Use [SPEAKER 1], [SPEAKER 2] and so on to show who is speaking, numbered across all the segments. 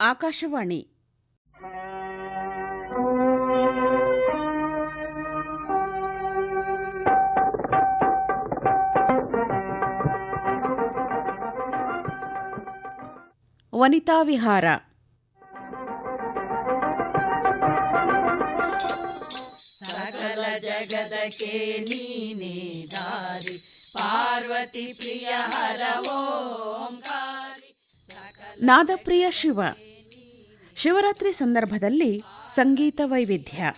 [SPEAKER 1] ಆಕಾಶವಾಣಿ. ವನಿತಾ ವಿಹಾರ.
[SPEAKER 2] ಸಕಲ ಜಗದಕ್ಕೆ ನೀನೇ ದಾರಿ. ಪಾರ್ವತಿ ಪ್ರಿಯ ಹರ ಓಂಕಾರಿ.
[SPEAKER 1] ನಾದಪ್ರಿಯ ಶಿವ. ಶಿವರಾತ್ರಿ ಸಂದರ್ಭದಲ್ಲಿ ಸಂಗೀತ ವೈವಿಧ್ಯ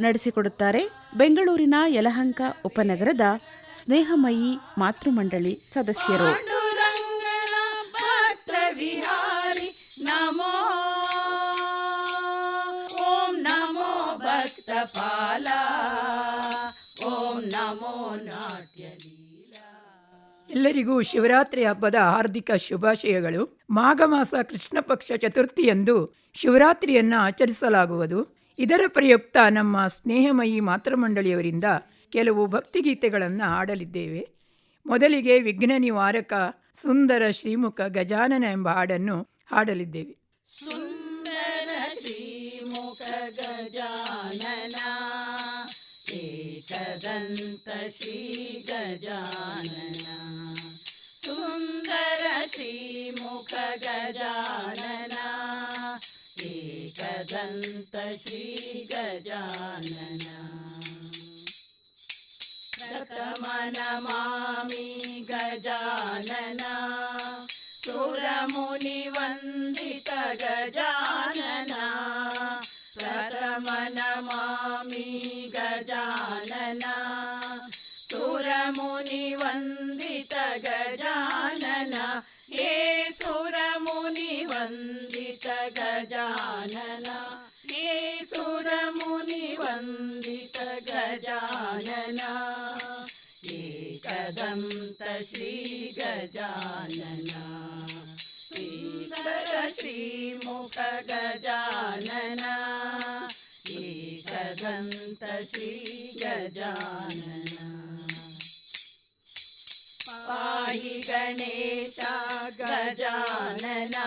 [SPEAKER 1] ನಡೆಸಿಕೊಡುತ್ತಾರೆ ಬೆಂಗಳೂರಿನ ಯಲಹಂಕ ಉಪನಗರದ ಸ್ನೇಹಮಯಿ ಮಾತೃಮಂಡಳಿ ಸದಸ್ಯರು.
[SPEAKER 2] ಪಾಲ ಓಂ ನಮೋ ನಾಟ್ಯ
[SPEAKER 3] ಎಲ್ಲರಿಗೂ ಶಿವರಾತ್ರಿ ಹಬ್ಬದ ಹಾರ್ದಿಕ ಶುಭಾಶಯಗಳು. ಮಾಘ ಮಾಸ ಕೃಷ್ಣ ಪಕ್ಷ ಚತುರ್ಥಿಯಂದು ಶಿವರಾತ್ರಿಯನ್ನು ಆಚರಿಸಲಾಗುವುದು. ಇದರ ಪ್ರಯುಕ್ತ ನಮ್ಮ ಸ್ನೇಹಮಯಿ ಮಾತೃಮಂಡಳಿಯವರಿಂದ ಕೆಲವು ಭಕ್ತಿಗೀತೆಗಳನ್ನು ಹಾಡಲಿದ್ದೇವೆ. ಮೊದಲಿಗೆ ವಿಘ್ನ ನಿವಾರಕ ಸುಂದರ ಶ್ರೀಮುಖ ಗಜಾನನ ಎಂಬ ಹಾಡನ್ನು ಹಾಡಲಿದ್ದೇವೆ.
[SPEAKER 2] ಶ್ರೀ ಗಜಾನನ. सुंदर सुन्दर श्रीमुखगजानना। एकदन्त श्रीगजानना। नमामि गजानना। सुरमुनिवन्दित गजानना। मामी गजानना। गजानन हे सुरमुनिवन्दित गजानन हे कदन्त श्रीगजानन श्रीकर श्रीमुख गजानन हे कदन्त श्रीगजानन पाहि गणेशा गजानना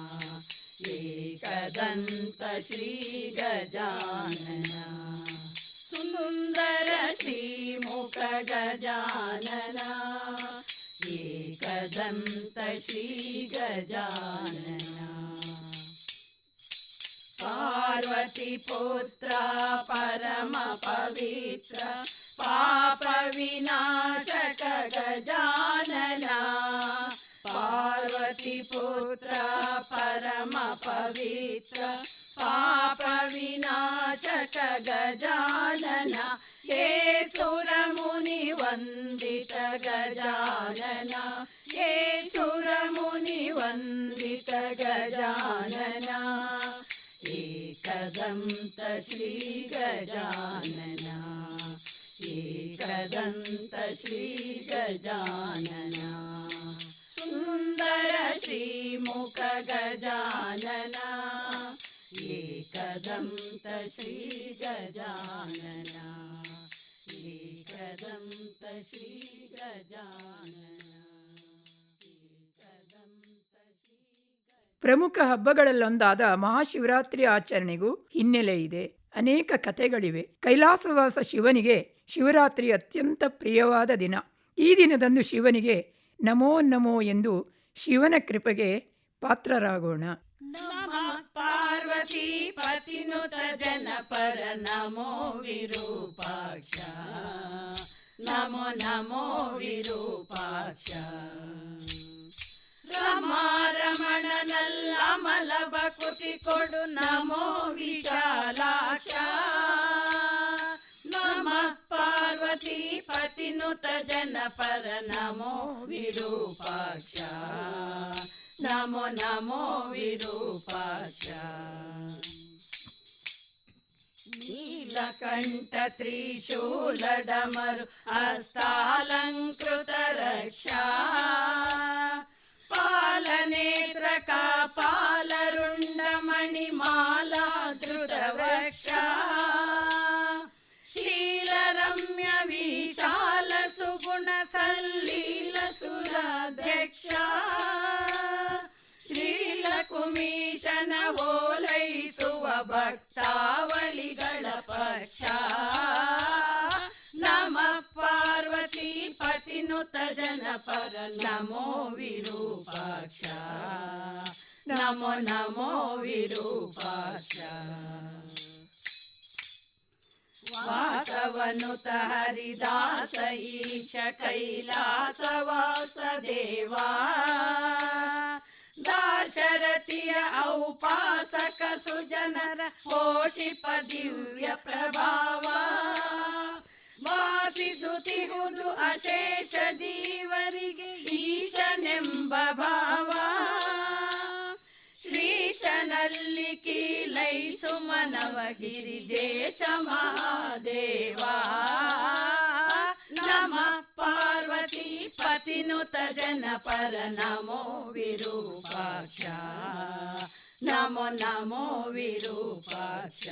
[SPEAKER 2] श्रीकदन्त श्रीगजानना। सुन्दर पार्वती एकदन्त परम पवित्र पाप विनाशक गजानना। पार्वतीपुत्र परमपवित्र पापविनाशक गजानन हे तुरमुनि वन्दित गजानन हे सुरमुनि वन्दित गजानना हे कदं त श्रीगजानना हे कदं ಸುಂದರ ಶ್ರೀಮುಖ ಗಜಾನನ. ಏಕದಂತ ಶ್ರೀ ಗಜಾನನ. ಏಕದಂತ ಶ್ರೀ ಗಜಾನನ.
[SPEAKER 3] ಪ್ರಮುಖ ಹಬ್ಬಗಳಲ್ಲೊಂದಾದ ಮಹಾಶಿವರಾತ್ರಿ ಆಚರಣೆಗೂ ಹಿನ್ನೆಲೆ ಇದೆ. ಅನೇಕ ಕಥೆಗಳಿವೆ. ಕೈಲಾಸವಾಸ ಶಿವನಿಗೆ ಶಿವರಾತ್ರಿ ಅತ್ಯಂತ ಪ್ರಿಯವಾದ ದಿನ. ಈ ದಿನದಂದು ಶಿವನಿಗೆ ನಮೋ ನಮೋ ಎಂದು ಶಿವನ ಕೃಪೆಗೆ ಪಾತ್ರರಾಗೋಣ.
[SPEAKER 2] ಪಾರ್ವತಿ ಪತಿನುತ ಜನಪರ ನಮೋ ವಿರೂಪಾಕ್ಷ. ನಮೋ ನಮೋ ವಿರೂಪಾಕ್ಷ. ರಮಾರಮಣನಲ್ಲ ಮಲಬ ಕೊಡು ನಮೋ ವಿಶಾಲಾಕ್ಷ. नमः पार्वतीपतिनुत जनपर नमो विरूपाक्ष नमो नमो विरूपाक्ष नीलकण्ठत्रिशूलडमरु हस्तालङ्कृतरक्षा पालनेत्रकापालरुण्डमणिमाला धृतवक्षा ಸುಗುಣ ಸಲ್ಲೀಲ ಸುರಾಧ್ಯಕ್ಷ ಶ್ರೀಲಕುಮೀಶನ ಓಲೈಸುವ ಭಕ್ತಾವಳಿಗಳ ಪಕ್ಷ ನಮ ಪಾರ್ವತಿ ಪತಿನುತ ಜನಪರ ನಮೋ ವಿರೂಪಾಕ್ಷ ನಮೋ ನಮೋ ವಿರೂಪಾಕ್ಷ ವಾಸವನುತ ಹರಿದಾಸ ಈಶ ಕೈಲಾಸವಾಸ ದೇವಾ ದಾಶರಥಿಯ ಔಪಾಸಕ ಸುಜನರ ಪೋಷಿಪ ದಿವ್ಯ ಪ್ರಭಾವ. ವಾಸಿಸುತ್ತಿಹುದು ಅಶೇಷ ದೇವರಿಗೆ ಈಶನೆಂಬ ಭಾವ गिरिजेश महादेवा नमः पार्वती पतिनुत जनपर नमो विरूपाक्ष नमो नमो विरूपाक्ष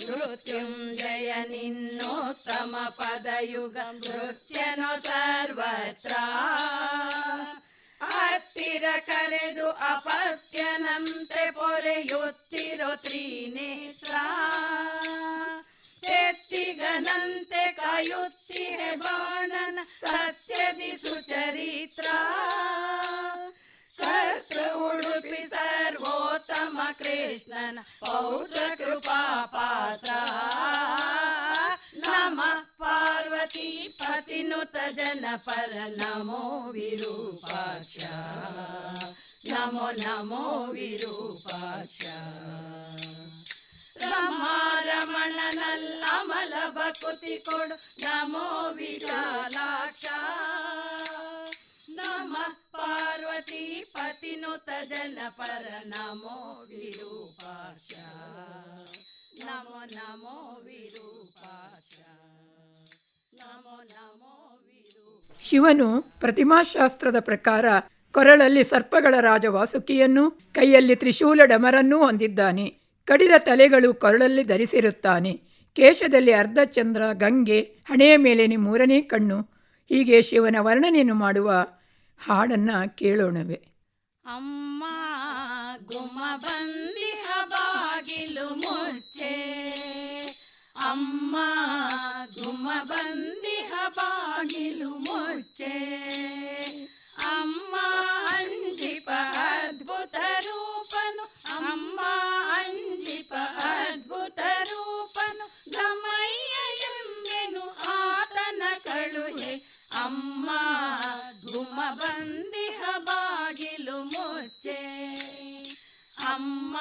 [SPEAKER 2] मृत्युञ्जय निन्नोत्तमपदयुगं नृत्यनु सर्वत्र ಹತ್ತಿರ ಕರೆದು ಅಪತ್ಯನಂತೆ ಪೊರೆಯುತ್ತಿರೋ ತ್ರಿನೇತ್ರ ತೆತ್ತಿಗನಂತೆ ಕಾಯುತ್ತಿರೆ ಬಾಣನ ಸತ್ಯದಿ ಸುಚರಿತ್ರ ಕರ್ತೃ ಉಡುಪಿ ಸರ್ವೋತ್ತಮ ಕೃಷ್ಣನ ಪೌತ್ರ ಕೃಪಾ ಪಾತ್ರ नमः पार्वती पतिनुत जनपर नमो विरूपाक्ष नमो नमो विरूपाक्ष रमा रमण नल्लमल भकुति कोड नमो विशालाक्ष नमः पार्वती पतिनुत जनपर नमो विरूपाक्ष ನಮೋ ನಮೋ ವಿರೂಪಾಕ್ಷ. ನಮೋ ನಮೋ ವಿರೂಪ
[SPEAKER 3] ಶಿವನು ಪ್ರತಿಮಾಶಾಸ್ತ್ರದ ಪ್ರಕಾರ ಕೊರಳಲ್ಲಿ ಸರ್ಪಗಳ ರಾಜ ವಾಸುಕಿಯನ್ನು ಕೈಯಲ್ಲಿ ತ್ರಿಶೂಲ ಡಮರನ್ನೂ ಹೊಂದಿದ್ದಾನೆ. ಕಡಿದ ತಲೆಗಳು ಕೊರಳಲ್ಲಿ ಧರಿಸಿರುತ್ತಾನೆ. ಕೇಶದಲ್ಲಿ ಅರ್ಧಚಂದ್ರ ಗಂಗೆ ಹಣೆಯ ಮೇಲೆ ಮೂರನೇ ಕಣ್ಣು. ಹೀಗೆ ಶಿವನ ವರ್ಣನೆಯನ್ನು ಮಾಡುವ ಹಾಡನ್ನು ಕೇಳೋಣವೆ.
[SPEAKER 2] ಅಮ್ಮ ಗುಮ ಅಮ್ಮ ಗುಮ ಬಂದಿಹ ಬಾಗಿಲು ಮುಚ್ಚೆ ಅಮ್ಮ ಅಂಜಿಪ ಅದ್ಭುತ ರೂಪನು ಅಮ್ಮ ಅಂಜಿಪ ಅದ್ಭುತ ರೂಪನು ಗಮಯ್ಯ ಎಂಬೆನು ಆತನ ಕಳುಹೆ ಅಮ್ಮ ಗುಮ ಬಂದಿಹ ಬಾಗಿಲು ಮುಚ್ಚೆ ಅಮ್ಮ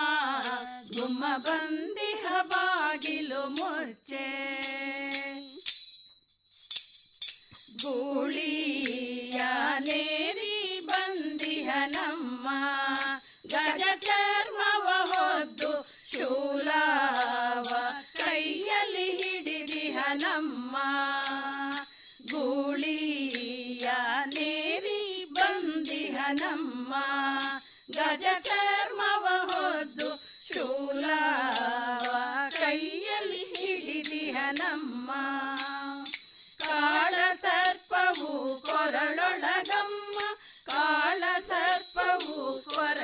[SPEAKER 2] ಗುಮ್ಮ ಬಂದಿಹ ಬಾಗಿಲು ಮುಚ್ಚೆ. ಗೂಳಿಯ suerte.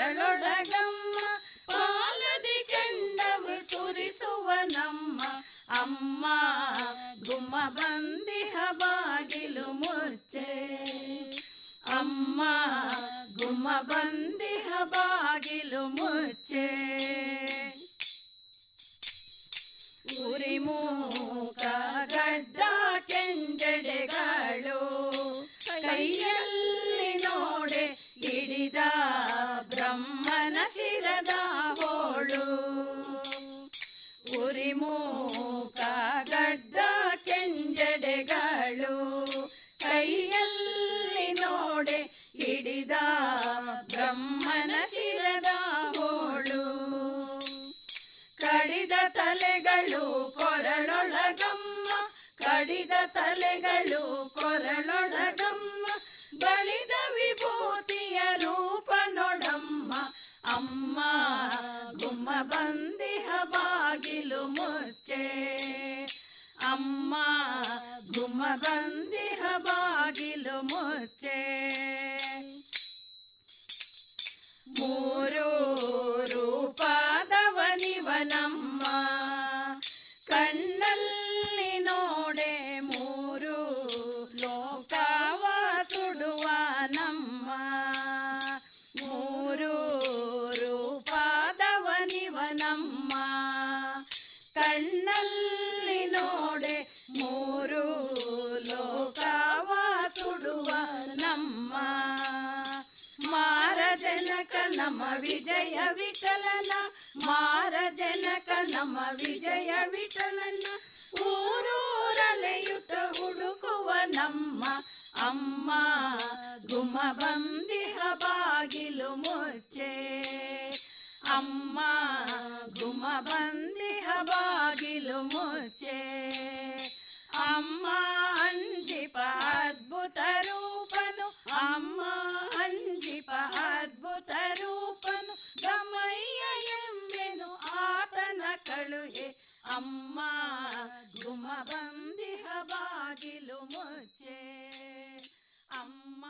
[SPEAKER 2] ತಲೆಗಳು ಕೊರಳೊಳಗಮ್ಮ ಕಡಿದ ತಲೆಗಳು ಕೊರಳೊಳಗಮ್ಮ ಬಳಿದ ವಿಭೂತಿಯ ರೂಪ ನೋಡಮ್ಮ ಅಮ್ಮ ಗುಮ್ಮ ಬಂದಿಹ ಬಾಗಿಲು ಮುಚ್ಚೆ ಅಮ್ಮ ಗುಮ್ಮ ಬಂದಿಹ ಬಾಗಿಲು ಮುಚ್ಚೆ ಕಣ್ಣಲ್ಲಿ ನೋಡೆ ಮೂರು ಲೋಕವ ಸುಡುವ ನಮ್ಮ ಮಾರ ಜನಕ ನಮ್ಮ ವಿಜಯ ವಿಠಲನ ಮಾರ ಜನಕ ನಮ್ಮ ವಿಜಯ ವಿಠಲನ ಊರೂರಲೆಯುಟ ಹುಡುಕುವ ನಮ್ಮ ಅಮ್ಮ ಗುಮ ಬಂದಿಹ ಬಾಗಿಲು ಮುಚ್ಚೆ ಅಮ್ಮ ಗುಮ ಬಂದಿಹ ಬಾಗಿಲು ಮುಚ್ಚೆ ಅಮ್ಮ ಅಂಜಿಪ ಅದ್ಭುತ ರೂಪನು ಅಮ್ಮ ಅಂಜಿಪ ಅದ್ಭುತ ರೂಪನು ಗಮಯ್ಯ ಎಂಬೆನು ಆತನ ಕಳುಹೆ ಅಮ್ಮ ಗುಮ ಬಂದಿಹ ಬಾಗಿಲು ಮುಚ್ಚೆ ಅಮ್ಮ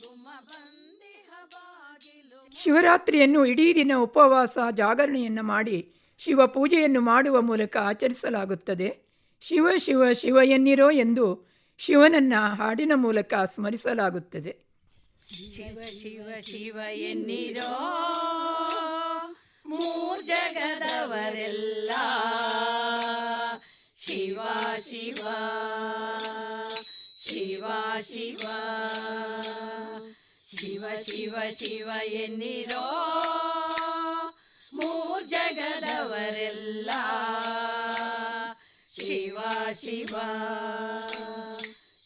[SPEAKER 2] ಗುಮ ಬಂದಿಹ ಬಾಗಿಲು
[SPEAKER 3] ಶಿವರಾತ್ರಿಯನ್ನು ಇಡೀ ದಿನ ಉಪವಾಸ ಜಾಗರಣೆಯನ್ನು ಮಾಡಿ ಶಿವ ಪೂಜೆಯನ್ನು ಮಾಡುವ ಮೂಲಕ ಆಚರಿಸಲಾಗುತ್ತದೆ. ಶಿವ ಶಿವ ಶಿವ ಎನ್ನಿರೋ ಎಂದು ಶಿವನನ್ನ ಹಾಡಿನ ಮೂಲಕ ಸ್ಮರಿಸಲಾಗುತ್ತದೆ.
[SPEAKER 2] ಶಿವ ಶಿವ ಶಿವ ಎನ್ನಿರೋ ಮೂರ್ ಜಗದವರೆಲ್ಲ. ಶಿವ ಶಿವ ಶಿವ ಶಿವ. ಶಿವ ಶಿವ ಶಿವ ಎನ್ನಿರೋ ಮೂರ್ ಜಗದವರೆಲ್ಲ ಶಿವ ಶಿವ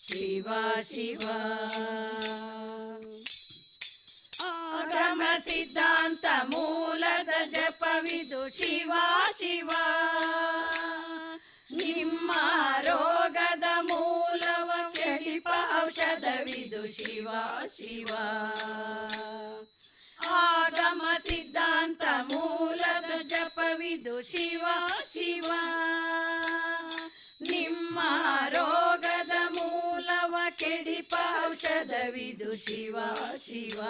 [SPEAKER 2] ಶಿವ ಶಿವ ಆಗಮ ಸಿದ್ಧಾಂತ ಮೂಲದ ಜಪವಿದು ಶಿವ ಶಿವ ಔಷಧವಿದು ಶಿವ ಶಿವ. ಆಗಮ ಸಿದ್ಧಾಂತ ಮೂಲದ ಜಪವಿದು ಶಿವ ಶಿವ. ನಿಮ್ಮ ರೋಗದ ಮೂಲವ ಕೆಡಿಪ ಔಷಧವಿದು ಶಿವ ಶಿವ.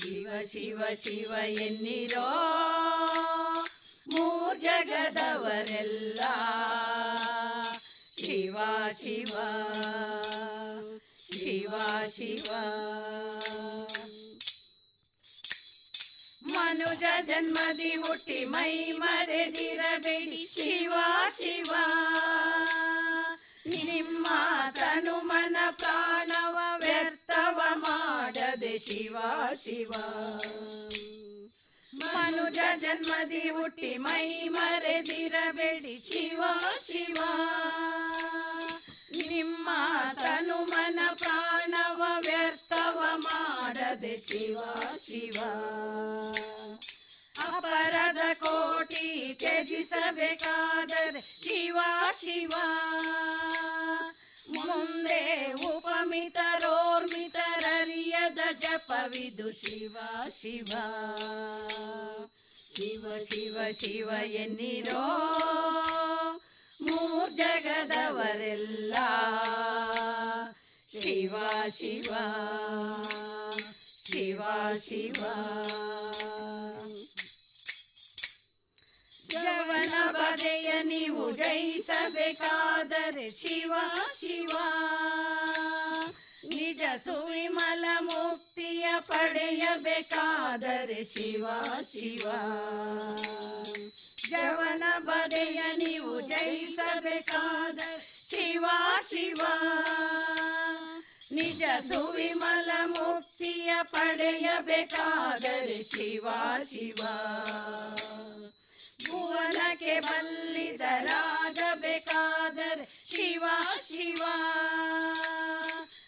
[SPEAKER 2] ಶಿವ ಶಿವ ಶಿವ ಎನ್ನಿರೋ ಮೂರ್ ಜಗದವರೆಲ್ಲ. ಶಿವ ಶಿವ. ಶಿವ. ಮನುಜ ಜನ್ಮದಿ ಹುಟ್ಟಿ ಮೈ ಮರೆದಿರಬೇಡಿ ಶಿವ ಶಿವ. ನಿಮ್ಮ ತನು ಮನ ಪ್ರಾಣವ ವ್ಯರ್ಥವ ಮಾಡದೆ. ಶಿವ ಶಿವ. ಮನುಜ ಜನ್ಮದಿ ಹುಟ್ಟಿ ಮೈ ಮರೆದಿರಬೇಡಿ ಶಿವ ಶಿವ. ನಿಮ್ಮ ತನು ಮನ ಪ್ರಾಣವ ವ್ಯರ್ಥವ ಮಾಡದೆ ಶಿವ ಶಿವ. ಅಪರದ ಕೋಟಿ ತ್ಯಜಿಸಬೇಕಾದರೆ ಶಿವ ಶಿವ. ಮುಂದೆ ಉಪಮಿತರೋರ್ಮಿತರರಿಯದ ಜಪವಿದು ಶಿವ ಶಿವ. ಶಿವ ಶಿವ ಶಿವ ಎನ್ನಿರೋ ಮೂರ್ ಜಗದವರೆಲ್ಲ. ಶಿವ ಶಿವ ಶಿವ ಶಿವ. ಜವನ ಬದೆಯ ನೀವು ಜಯಿಸಬೇಕಾದರೆ ಶಿವ ಶಿವ. ನಿಜ ಸುವಿಮಲ ಮುಕ್ತಿಯ ಪಡೆಯಬೇಕಾದರೆ ಶಿವ ಶಿವ. ಜವನ ಬದೆಯ ನೀವು ಜಯಿಸಬೇಕಾದ ಶಿವ ಶಿವ. ನಿಜ ಸುವಿಮಲ ಮುಕ್ತಿಯ ಪಡೆಯಬೇಕಾದರೆ ಶಿವ ಶಿವ. ಭುವನಕ್ಕೆ ಬಲ್ಲಿದರಾಗಬೇಕಾದರೆ ಶಿವ ಶಿವ.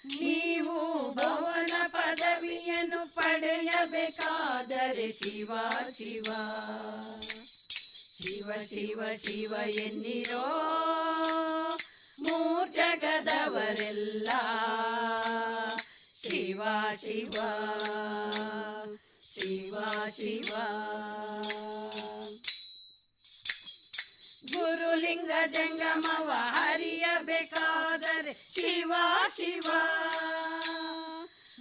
[SPEAKER 2] ನೀವು ಭವನ ಪದವಿಯನ್ನು ಪಡೆಯಬೇಕಾದರೆ ಶಿವ ಶಿವ. ಶಿವ ಶಿವ ಶಿವ ಎನ್ನಿರೋ ಮೂರ್ ಜಗದವರೆಲ್ಲ ಶಿವ ಶಿವ ಶಿವ ಶಿವ ಗುರುಲಿಂಗ ಜಂಗಮವ ಹರಿಯಬೇಕಾದರೆ ಶಿವ ಶಿವ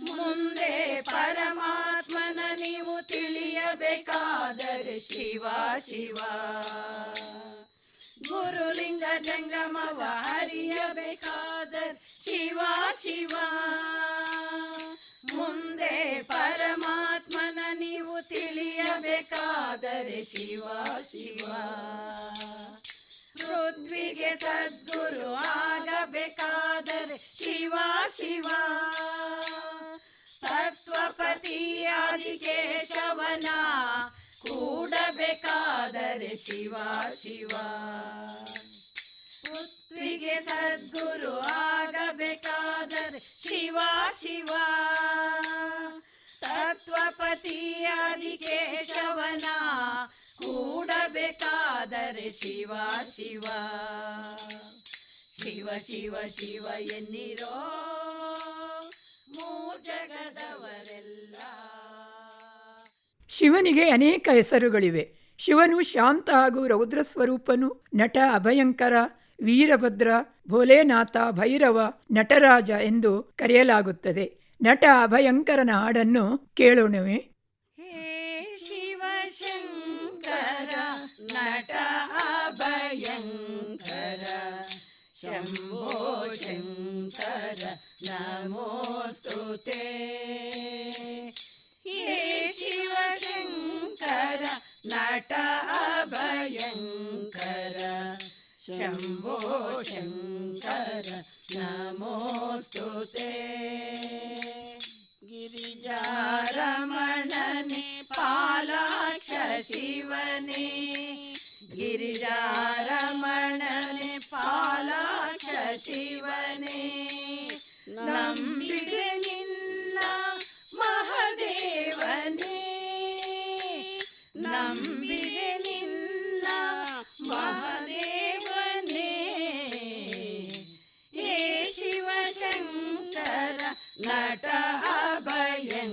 [SPEAKER 2] ಮುಂದೆ ಪರಮಾತ್ಮನ ನೀವು ತಿಳಿಯಬೇಕಾದರೆ ಶಿವ ಶಿವ. ಗುರುಲಿಂಗ ಜಂಗಮವ ಹರಿಯಬೇಕಾದರೆ ಶಿವ ಶಿವ. ಮುಂದೆ ಪರಮಾತ್ಮನ ನೀವು ತಿಳಿಯಬೇಕಾದರೆ ಶಿವ ಶಿವ. ಪೃಥ್ವಿಗೆ ಸದ್ಗುರು ಆಗಬೇಕಾದರೆ ಶಿವ ಶಿವ. ತತ್ವಪತಿಯಾದಿ ಕೇಶವನ ಕೂಡಬೇಕಾದರೆ ಶಿವ ಶಿವ. ಪುತ್ರಿಗೆ ಸದ್ಗುರು ಆಗಬೇಕಾದರೆ ಶಿವ ಶಿವ. ತತ್ವಪತಿಯಾದಿ ಕೇಶವನ ಕೂಡಬೇಕಾದರೆ ಶಿವ ಶಿವ. ಶಿವ ಶಿವ ಶಿವ ಎನ್ನಿರೋ
[SPEAKER 3] ಶಿವನಿಗೆ ಅನೇಕ ಹೆಸರುಗಳಿವೆ. ಶಿವನು ಶಾಂತ ಹಾಗೂ ರೌದ್ರ ಸ್ವರೂಪನು ನಟ ಅಭಯಂಕರ ವೀರಭದ್ರ ಭೋಲೆನಾಥ ಭೈರವ ನಟರಾಜ ಎಂದು ಕರೆಯಲಾಗುತ್ತದೆ. ನಟ ಅಭಯಂಕರನ ಹಾಡನ್ನು ಕೇಳೋಣವೇ.
[SPEAKER 2] ನಟ ಅಭಯಂಕರ ಶಂಭೋ ಶಂಕರ ನಮೋಸ್ತುತೆ ಹೇ ಶಿವಶಂಕರ ನಟ ಅಭಯಂಕರ ಶಂಭೋ ಶಂಕರ ನಮೋಸ್ತುತೆ ಗಿರಿಜಾರಮಣನೆ ಪಾಲಾಕ್ಷ ಶಿವನೇ ಗಿರಿಜಾರಮಣನೆ ಪಾಲಾಕ್ಷ ಶಿವನೇ ನಂಬಿಡೆ अभयङ्कर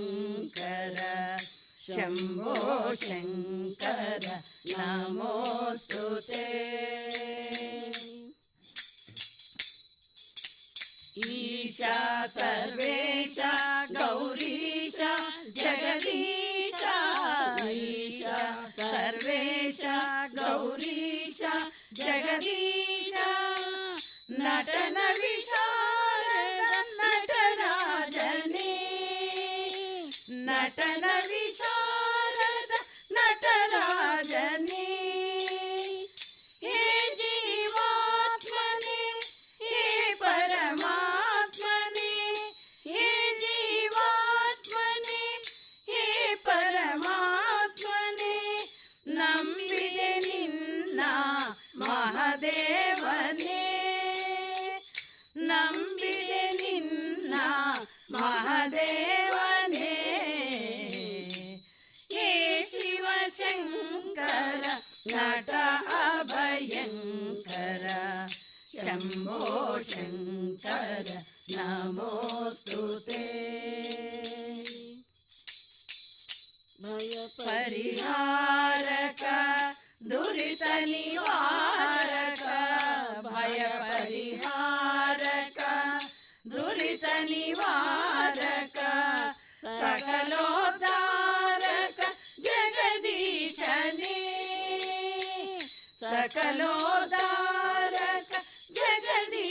[SPEAKER 2] शम्भो शङ्कर नमोऽस्तु ते ईशा सर्वेशा गौरीशा जगदीशा ईशा सर्वेशा गौरीशा जगदी నటన విశారద నటరాజని सकलो सकलोदारक गगनी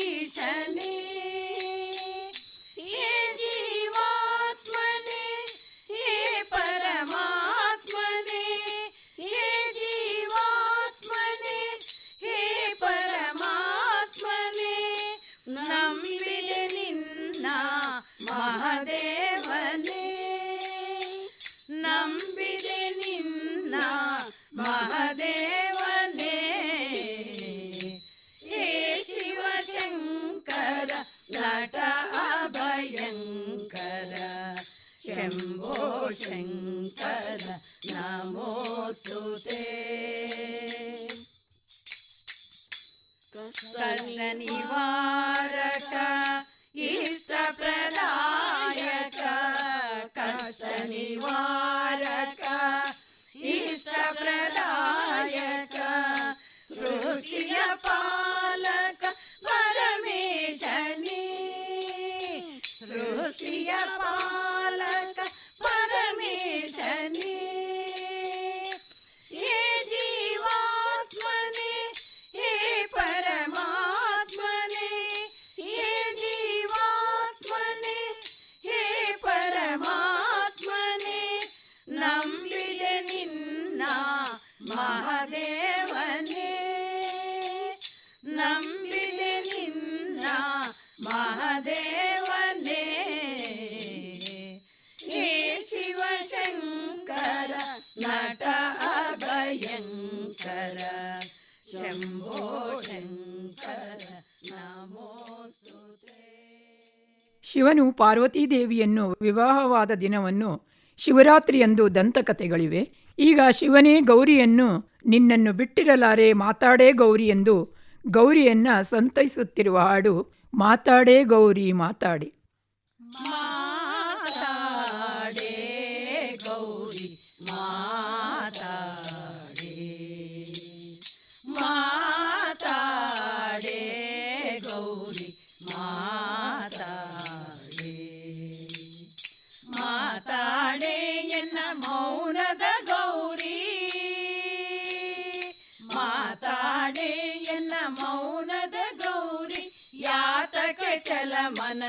[SPEAKER 3] ಶಿವನು ಪಾರ್ವತೀದೇವಿಯನ್ನು ವಿವಾಹವಾದ ದಿನವನ್ನು ಶಿವರಾತ್ರಿಯಂದು ದಂತಕಥೆಗಳಿವೆ. ಈಗ ಶಿವನೇ ಗೌರಿಯನ್ನು ನಿನ್ನನ್ನು ಬಿಟ್ಟಿರಲಾರೆ, ಮಾತಾಡೇ ಗೌರಿ ಎಂದು ಗೌರಿಯನ್ನ ಸಂತೈಸುತ್ತಿರುವ ಹಾಡು, ಮಾತಾಡೇ ಗೌರಿ ಮಾತಾಡಿ.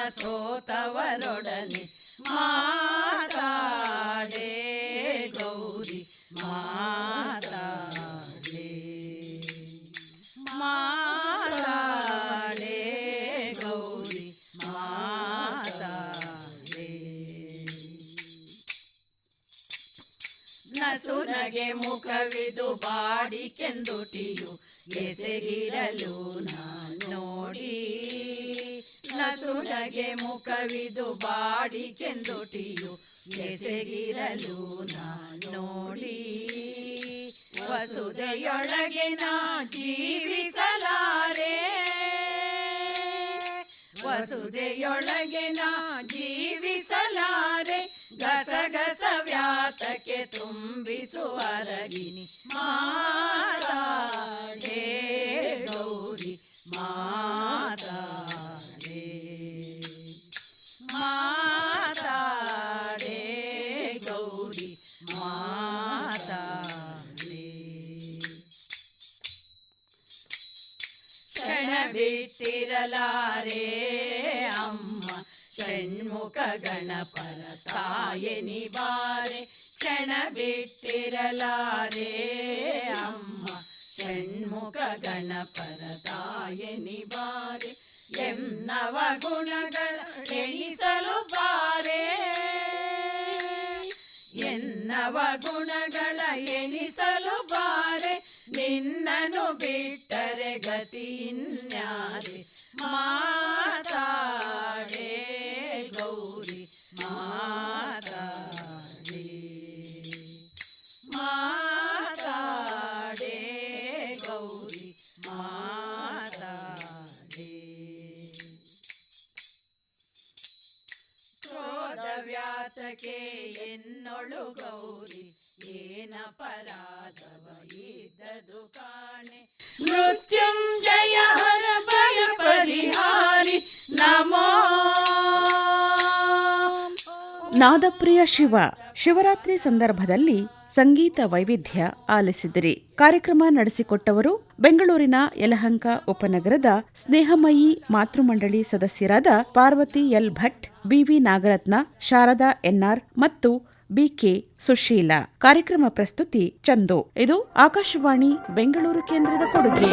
[SPEAKER 2] ಸೋತವರೊಡನೆ ಮಾತಾಡೆ ಗೌರಿ ಮಾತಾಡೆ. ಮಾತಾಡೆ ಗೌರಿ ಮಾತಾಡೆ. ನಸುನಗೆ ಮುಖವಿದು ಬಾಡಿ ಕೆಂದುಟಿಯು ಎಸೆಗಿರಲು ನಾನು ನಸುನಗೆ ಮುಖವಿದು ಬಾಡಿಕೆಂದುಟಿಯು ಎಸೆಗಿರಲು ನಾನು ನೋಡಿ. ವಸುದೆಯೊಳಗೆ ನಾ ಜೀವಿಸಲಾರೆ. ವಸುದೆಯೊಳಗೆ ನಾ ಜೀವಿಸಲಾರೆ. ಗಸಗಸ ವ್ಯಾತಕ್ಕೆ ತುಂಬಿಸುವರಗಿನಿ ಮಾತಾ ಗೌರಿ, ಮಾತಾಡೆ ಬಿಟ್ಟಿರಲಾರೆ ಅಮ್ಮ. ಷಣ್ಮುಖ ಗಣಪರ ತಾಯೆ ಬಾರೆ ಕ್ಷಣ ಬಿಟ್ಟಿರಲಾರೆ ಅಮ್ಮ. ಷಣ್ಮುಖ ಗಣಪರ ತಾಯನಿ ಬಾರೆ ಎನ್ನವ ಗುಣಗಳ ಎಣಿಸಲು ಬಾರೆ. ಎನ್ನವ ಗುಣಗಳ ಎಣಿಸಲು ಬಾರೆ. ನಿನ್ನನು ಬಿಟ್ಟರೆ ಗತಿ ಇನ್ಯಾರಿ ಮಾತಾಡೇ ಗೌರಿ ಮಾತಾಡಿ. ಮಾತಾಡೇ ಗೌರಿ ಮಾತಾಡಿ. ಕ್ರೋಧ ವ್ಯಾತಕೆ ಎನ್ನೊಳು ಗೌರಿ ಏನಪರಾಧವ ಇದ್ದದು ಕಾಣೆ. ಮೃತ್ಯುಂಜಯ ಹರ ಭಯ ಪರಿಹಾರಿ. ನಮೋ.
[SPEAKER 1] ನಾದಪ್ರಿಯ ಶಿವ ಶಿವರಾತ್ರಿ ಸಂದರ್ಭದಲ್ಲಿ ಸಂಗೀತ ವೈವಿಧ್ಯ ಆಲಿಸಿದಿರಿ. ಕಾರ್ಯಕ್ರಮ ನಡೆಸಿಕೊಟ್ಟವರು ಬೆಂಗಳೂರಿನ ಯಲಹಂಕ ಉಪನಗರದ ಸ್ನೇಹಮಯಿ ಮಾತೃಮಂಡಳಿ ಸದಸ್ಯರಾದ Parvathi L Bhat BV Nagaratna Sharada NR ಮತ್ತು ಬಿಕೆ ಸುಶೀಲ. ಕಾರ್ಯಕ್ರಮ ಪ್ರಸ್ತುತಿ ಚಂದು. ಇದು ಆಕಾಶವಾಣಿ ಬೆಂಗಳೂರು ಕೇಂದ್ರದ ಕೊಡುಗೆ.